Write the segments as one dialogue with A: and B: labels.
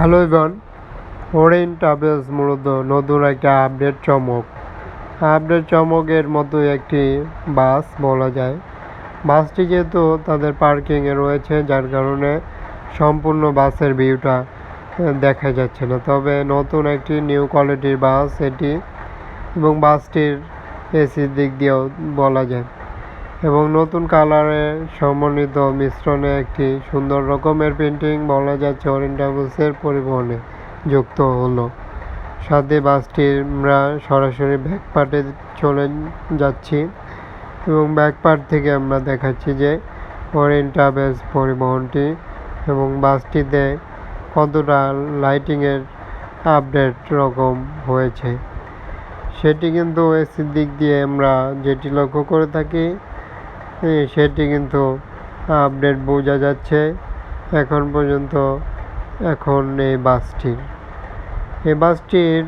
A: Hello Ivan Oren travels মূলত নতুন একটা আপডেট চমক। আপডেট চমকের মতো একটি বাস বলা যায়। বাসটি যেহেতু তাদের পার্কিংয়ে রয়েছে, যার কারণে সম্পূর্ণ বাসের ভিউটা দেখা যাচ্ছে না। তবে নতুন একটি নিউ কোয়ালিটির বাস এটি এবং বাসটির এসির দিক দিয়েও বলা যায়। এবং নতুন কালারে সমন্বিত মিশ্রণে একটি সুন্দর রকমের পেন্টিং বলা যাচ্ছে অরেঞ্জ ট্রাভেলসের পরিবহনে যুক্ত হলো। সাথে বাসটি আমরা সরাসরি ব্যাক পার্টে চলে যাচ্ছি এবং ব্যাক পার্ট থেকে আমরা দেখাচ্ছি যে অরেঞ্জ ট্রাভেলস পরিবহনটি এবং বাসটিতে কতটা লাইটিংয়ের আপডেট রকম হয়েছে। সেটি কিন্তু এসির দিক দিয়ে আমরা যেটি লক্ষ্য করে থাকি সেটি কিন্তু আপডেট বোঝা যাচ্ছে। এখন পর্যন্ত এখন এই বাসটির। এই বাসটির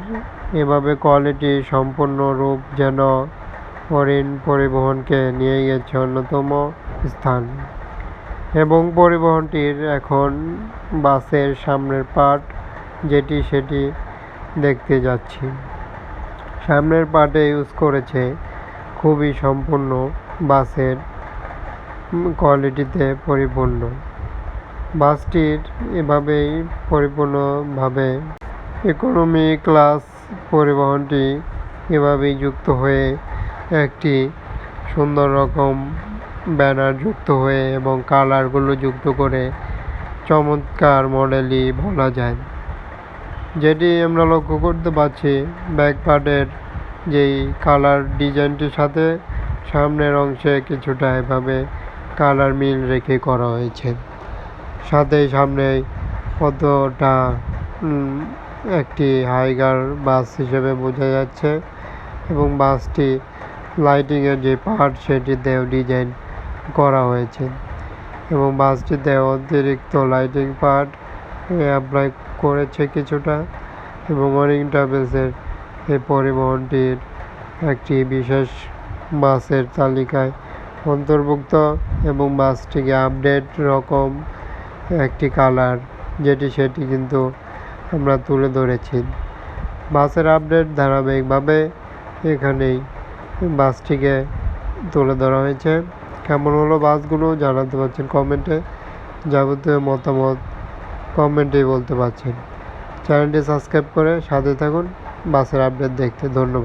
A: এভাবে কোয়ালিটি সম্পূর্ণ রূপ যেন হরিণ পরিবহনকে নিয়ে গেছে অন্যতম স্থান। এবং পরিবহনটির এখন বাসের সামনের পার্ট যেটি সেটি দেখতে যাচ্ছি। সামনের পার্টে ইউজ করেছে খুবই সম্পূর্ণ বাসের কোয়ালিটিতে পরিপূর্ণ। বাসটির এভাবেই পরিপূর্ণভাবে ইকোনমি ক্লাস পরিবহনটি এভাবেই যুক্ত হয়ে একটি সুন্দর রকম ব্যানার যুক্ত হয়ে এবং কালারগুলো যুক্ত করে চমৎকার মডেলই বলা যায়। যেটি আমরা লক্ষ্য করতে পারছি ব্যাক পার্টের যেই কালার ডিজাইনটির সাথে সামনের অংশে কিছুটা এভাবে কালার মিল রেখে করা হয়েছে। সাথে সামনে কতটা একটি হাইগার বাস হিসেবে বোঝা যাচ্ছে এবং বাসটি লাইটিংয়ের যে পার্ট সেটিতেও ডিজাইন করা হয়েছে এবং বাসটিতে অতিরিক্ত লাইটিং পার্ট অ্যাপ্লাই করেছে কিছুটা এবং অরিং ট্রাভেলসের এই পরিবহনটির একটি বিশেষ বাসের তালিকায় অন্তর্ভুক্ত এবং বাসটিকে আপডেট রকম একটি কালার, যেটি সেটি কিন্তু আমরা তুলে ধরেছি। বাসের আপডেট ধারাবাহিকভাবে এখানেই বাসটিকে তুলে ধরা হয়েছে। কেমন হলো বাসগুলো জানাতে পারছেন কমেন্টে যাবতীয় মতামত কমেন্টেই বলতে পারছেন। চ্যানেলটি সাবস্ক্রাইব করে সাথে থাকুন। বাসের আপডেট দেখতে ধন্যবাদ।